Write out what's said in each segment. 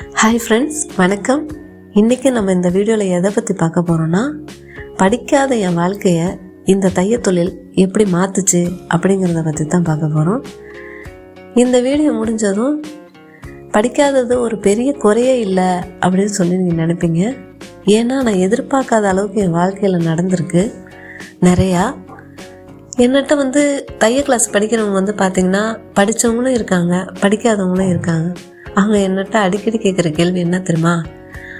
Hi friends வணக்கம். இன்றைக்கி நம்ம இந்த வீடியோவில் எதை பற்றி பார்க்க போகிறோன்னா படிக்காத என் வாழ்க்கையை இந்த தையத்தொழில் எப்படி மாற்றுச்சு அப்படிங்கிறத பற்றி தான் பார்க்க போகிறோம் இந்த வீடியோ முடிஞ்சதும் படிக்காதது ஒரு பெரிய குறையே இல்லை அப்படின்னு சொல்லி நீங்கள் நினைப்பீங்க. ஏன்னா நான் எதிர்பார்க்காத அளவுக்கு என் வாழ்க்கையில் நடந்திருக்கு. நிறையா. என்னட்ட வந்து தையல் கிளாஸ் படிக்கிறவங்க வந்து பார்த்திங்கன்னா படித்தவங்களும் இருக்காங்க படிக்காதவங்களும் இருக்காங்க. அவங்க என்னட்ட அடிக்கடி கேட்குற கேள்வி என்ன தெரியுமா?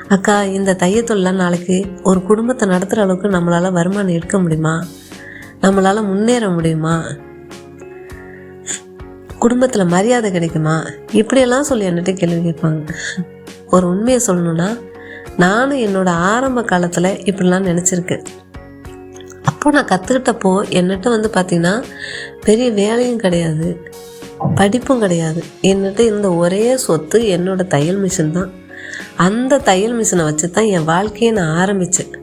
அக்கா இந்த தையத்தொழிலாம் நாளைக்கு ஒரு குடும்பத்தை நடத்துகிற அளவுக்கு நம்மளால் வருமானம் எடுக்க முடியுமா? நம்மளால் முன்னேற முடியுமா? குடும்பத்தில் மரியாதை கிடைக்குமா? இப்படியெல்லாம் சொல்லி என்கிட்ட கேள்வி கேட்பாங்க. ஒரு உண்மையை சொல்லணும்னா நானும் என்னோட ஆரம்ப காலத்தில் இப்படிலாம் நினச்சிருக்கேன் அப்போ நான் கற்றுக்கிட்டப்போ என்னட்ட வந்து பார்த்திங்கன்னா பெரிய வேலையும் கிடையாது. படிப்பும் கிடையாது. என்னட்ட இருந்த ஒரே சொத்து என்னோட தையல் மிஷின் தான். அந்த தையல் மிஷினை வச்சு தான் என் வாழ்க்கையை நான் ஆரம்பித்தேன்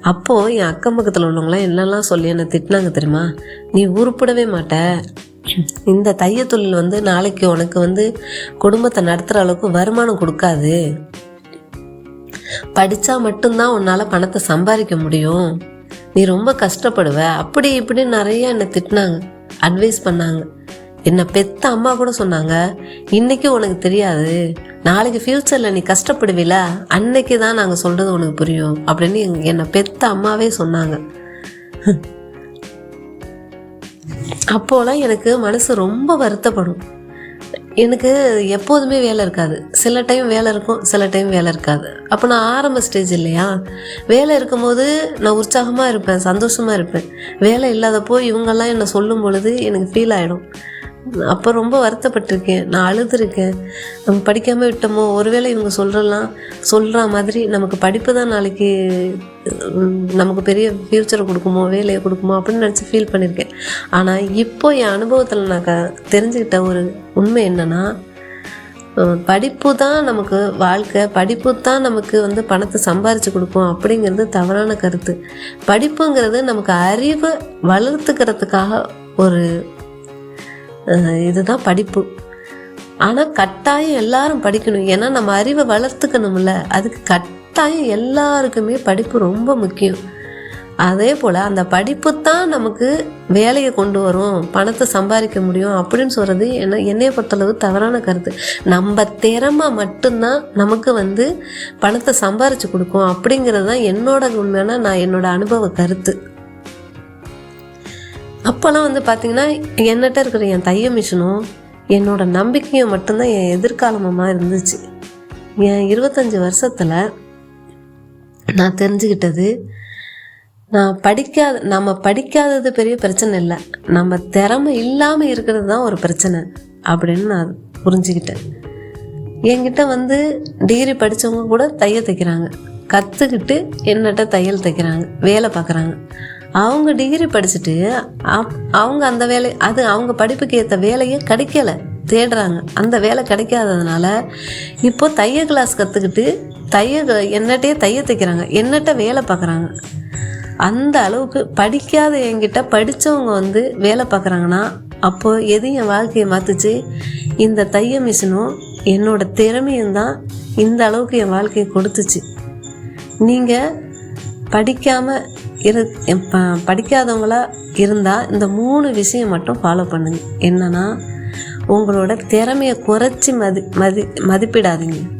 அப்போது என் அக்கம் பக்கத்தில் உள்ளவங்களாம் என்னெல்லாம் சொல்லி என்னை திட்டினாங்க தெரியுமா? நீ உருப்பிடவே மாட்ட. இந்த தையல் தொழில் வந்து நாளைக்கு உனக்கு வந்து குடும்பத்தை நடத்துகிற அளவுக்கு வருமானம் கொடுக்காது. படித்தா மட்டும்தான் உன்னால் பணத்தை சம்பாதிக்க முடியும். நீ ரொம்ப கஷ்டப்படுவ. அப்படி இப்படி நிறைய என்னை திட்டினாங்க. அட்வைஸ் பண்ணாங்க. என்னை பெத்த அம்மா கூட சொன்னாங்க இன்னைக்கு உனக்கு தெரியாது. நாளைக்கு ஃப்யூச்சரில் நீ கஷ்டப்படுவில அன்னைக்கு தான் நாங்கள் சொல்கிறது உனக்கு புரியும். அப்படின்னு என்னை பெத்த அம்மாவே சொன்னாங்க. அப்போலாம் எனக்கு மனசு ரொம்ப வருத்தப்படும். எனக்கு எப்போதுமே வேலை இருக்காது. சில டைம் வேலை இருக்கும் சில டைம் வேலை இருக்காது. அப்போ நான் ஆரம்ப ஸ்டேஜ் இல்லையா? வேலை இருக்கும்போது நான் உற்சாகமாக இருப்பேன் சந்தோஷமாக இருப்பேன். வேலை இல்லாதப்போ இவங்கெல்லாம் என்னை சொல்லும் பொழுது எனக்கு ஃபீல் ஆகிடும் அப்போ ரொம்ப வருத்தப்பட்டிருக்கேன். நான் அழுதுருக்கேன். நம்ம படிக்காமல் விட்டோமோ? ஒருவேளை இவங்க சொல்கிறலாம் சொல்கிற மாதிரி நமக்கு படிப்பு தான் நாளைக்கு நமக்கு பெரிய ஃப்யூச்சரை கொடுக்குமோ? வேலையை கொடுக்குமோ? அப்படின்னு நினச்சி ஃபீல் பண்ணியிருக்கேன் ஆனால் இப்போ என் அனுபவத்தில் நான் க தெரிஞ்சுக்கிட்ட ஒரு உண்மை என்னென்னா படிப்பு தான் நமக்கு வாழ்க்கை படிப்பு தான் நமக்கு வந்து பணத்தை சம்பாரித்து கொடுக்கும் அப்படிங்கிறது தவறான கருத்து. படிப்புங்கிறது நமக்கு அறிவை வளர்த்துக்கிறதுக்காக ஒரு இதுதான் படிப்பு. ஆனால் கட்டாயம் எல்லாரும் படிக்கணும். ஏன்னா நம்ம அறிவை வளர்த்துக்கணும்ல. அதுக்கு கட்டாயம் எல்லாருக்குமே படிப்பு ரொம்ப முக்கியம். அதே போல் அந்த படிப்பு தான் நமக்கு வேலையை கொண்டு வரும். பணத்தை சம்பாதிக்க முடியும் அப்படின்னு சொல்கிறது என்ன என்னைய பொறுத்தளவு தவறான கருத்து. நம்ம திறமை மட்டும்தான் நமக்கு வந்து பணத்தை சம்பாரித்து கொடுக்கும். அப்படிங்கிறது தான் என்னோட உண்மையான நான் என்னோட அனுபவ கருத்து. அப்போல்லாம் வந்து பார்த்திங்கன்னா என்னட்ட இருக்கிற என் தைய மிஷினும் என்னோட நம்பிக்கையும் மட்டும்தான் என் எதிர்காலமாக இருந்துச்சு. என் இருபத்தஞ்சி வருஷத்தில் நான் தெரிஞ்சுக்கிட்டது நான் படிக்காத நம்ம படிக்காதது பெரிய பிரச்சனை இல்லை. நம்ம திறமை இல்லாமல் இருக்கிறது தான் ஒரு பிரச்சனை அப்படின்னு நான் புரிஞ்சுக்கிட்டேன். என்கிட்ட வந்து டிகிரி படித்தவங்க கூட தையல் தைக்கிறாங்க. கற்றுக்கிட்டு என்னட்ட தையல் தைக்கிறாங்க வேலை பார்க்குறாங்க. அவங்க டிகிரி படிச்சுட்டு அப்- அவங்க அந்த வேலை அது அவங்க படிப்புக்கு ஏற்ற வேலையே கிடைக்கல. தேடுறாங்க. அந்த வேலை கிடைக்காததுனால இப்போ தையல் கிளாஸ் கற்றுக்கிட்டு தைய என்னட்டே தைய தைக்கிறாங்க. என்னட்ட வேலை பார்க்குறாங்க அந்த அளவுக்கு படிக்காத என்கிட்ட படித்தவங்க வந்து வேலை பார்க்குறாங்கன்னா அப்போது எது என் வாழ்க்கையை மாற்றுச்சு இந்த தைய மிஷினும் என்னோடய திறமையும் தான் இந்த அளவுக்கு என் வாழ்க்கையை கொடுத்துச்சு. நீங்கள் படிக்காமல் இரு ப- படிக்காதவங்களா இருந்தால் இந்த மூணு விஷயம் மட்டும் ஃபாலோ பண்ணுங்க. என்னென்னா உங்களோட திறமையை குறைச்சி மதி மதி மதிப்பிடாதீங்க.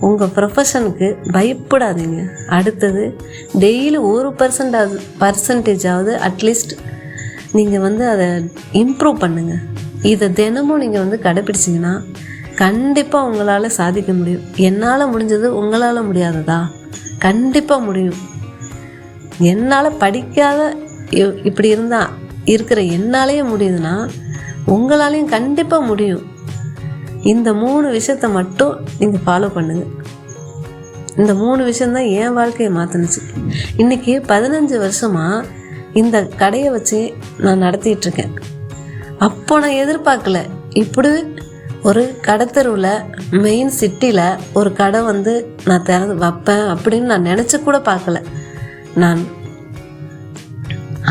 உங்கள் ப்ரொஃபஷனுக்கு பயப்படாதீங்க. அடுத்தது டெய்லி ஒரு பர்சன்டாவது பர்சன்டேஜாவது அட்லீஸ்ட் நீங்கள் வந்து அதை இம்ப்ரூவ் பண்ணுங்கள் இதை தினமும் நீங்கள் வந்து கடைப்பிடிச்சிங்கன்னா கண்டிப்பாக உங்களால் சாதிக்க முடியும். என்னால் முடிஞ்சது உங்களால் முடியாததா? கண்டிப்பாக முடியும். என்னால் படிக்காத இப்படி இருந்தால் இருக்கிற என்னாலேயே முடியுதுன்னா உங்களாலையும் கண்டிப்பாக முடியும். இந்த மூணு விஷயத்த மட்டும் நீங்கள் ஃபாலோ பண்ணுங்கள் இந்த மூணு விஷயந்தான் என் வாழ்க்கையை மாற்றினுச்சு இன்றைக்கி பதினஞ்சு வருஷமாக இந்த கடையை வச்சு நான் நடத்திட்டுருக்கேன் அப்போ நான் எதிர்பார்க்கல. இப்படி ஒரு கடத்தெருவில் மெயின் சிட்டியில் ஒரு கடை வந்து நான் திறந்து வைப்பேன் அப்படின்னு நான் நினச்சி கூட பார்க்கல. நான்.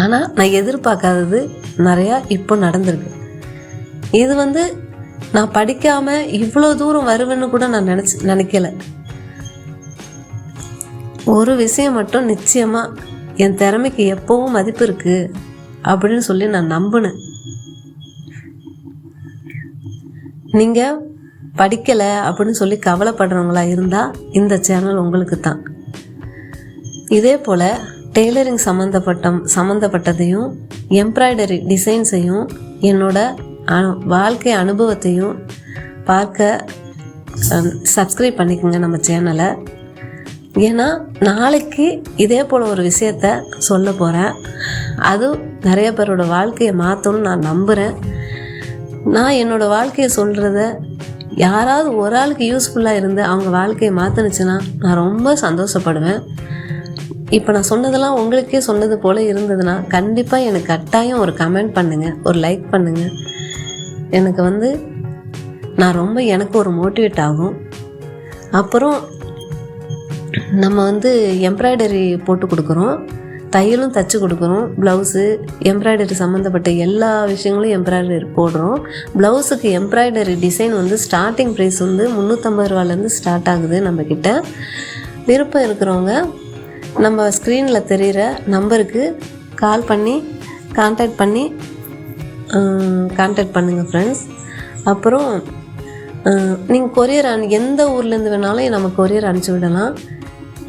ஆனால் நான் எதிர்பார்க்காதது நிறையா இப்போ நடந்திருக்கு. இது வந்து நான் படிக்காமல் இவ்வளோ தூரம் வருவேன்னு கூட நான் நினச்சி நினைக்கல. ஒரு விஷயம் மட்டும் நிச்சயமாக என் திறமைக்கு எப்போவும் மதிப்பு இருக்குது அப்படின்னு சொல்லி நான் நம்பினேன். நீங்கள் படிக்கலை அப்படின்னு சொல்லி கவலைப்படுறவங்களா இருந்தால் இந்த சேனல் உங்களுக்கு தான் இதே போல் டெய்லரிங் சம்மந்தப்பட்ட சம்மந்தப்பட்டதையும் எம்ப்ராய்டரி டிசைன்ஸையும் என்னோட அ- வாழ்க்கை அனுபவத்தையும் பார்க்க சப்ஸ்கிரைப் பண்ணிக்கோங்க நம்ம சேனலை ஏன்னா நாளைக்கு இதே போல் ஒரு விஷயத்த சொல்ல போகிறேன் அது நிறைய பேரோட வாழ்க்கையை மாற்றணும்னு நான் நம்புகிறேன் நான் என்னோடய வாழ்க்கையை சொல்கிறத யாராவது ஒரு ஆளுக்கு யூஸ்ஃபுல்லாக இருந்து அவங்க வாழ்க்கையை மாற்றினுச்சுன்னா நான் ரொம்ப சந்தோஷப்படுவேன். இப்போ நான் சொன்னதெல்லாம் உங்களுக்கே சொன்னது போல் இருந்ததுன்னா கண்டிப்பாக எனக்கு கட்டாயம் ஒரு கமெண்ட் பண்ணுங்கள் ஒரு லைக் பண்ணுங்கள் எனக்கு வந்து நான் ரொம்ப எனக்கு ஒரு மோட்டிவேட் ஆகும். அப்புறம் நம்ம வந்து எம்ப்ராய்டரி போட்டு கொடுக்குறோம். தையலும் தச்சு கொடுக்குறோம். ப்ளவுஸு எம்ப்ராய்டரி சம்மந்தப்பட்ட எல்லா விஷயங்களும் எம்ப்ராய்டரி போடுறோம். ப்ளவுஸுக்கு எம்ப்ராய்டரி டிசைன் வந்து ஸ்டார்டிங் ப்ரைஸ் வந்து முந்நூற்றம்பது ரூபாலேருந்து ஸ்டார்ட் ஆகுது நம்மக்கிட்ட விருப்பம் இருக்கிறவங்க நம்ம ஸ்க்ரீனில் தெரிகிற நம்பருக்கு கால் பண்ணி கான்டாக்ட் பண்ணி கான்டாக்ட் பண்ணுங்கள் ஃப்ரெண்ட்ஸ் அப்புறம் நீங்கள் கொரியர் அனு எந்த ஊர்லேருந்து வேணாலும் நம்ம கொரியர் அனுப்பிச்சி விடலாம்.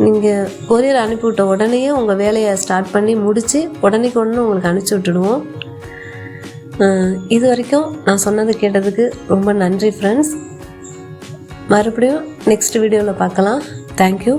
நீங்கள் கொரியர் அனுப்பிவிட்ட உடனேயே உங்கள் வேலையை ஸ்டார்ட் பண்ணி முடித்து உடனே கொண்டு உங்களுக்கு அனுப்பிச்சி விட்டுடுவோம். இது வரைக்கும் நான் சொன்னது கேட்டதுக்கு ரொம்ப நன்றி ஃப்ரெண்ட்ஸ் மறுபடியும் நெக்ஸ்ட் வீடியோவில் பார்க்கலாம். தேங்க்யூ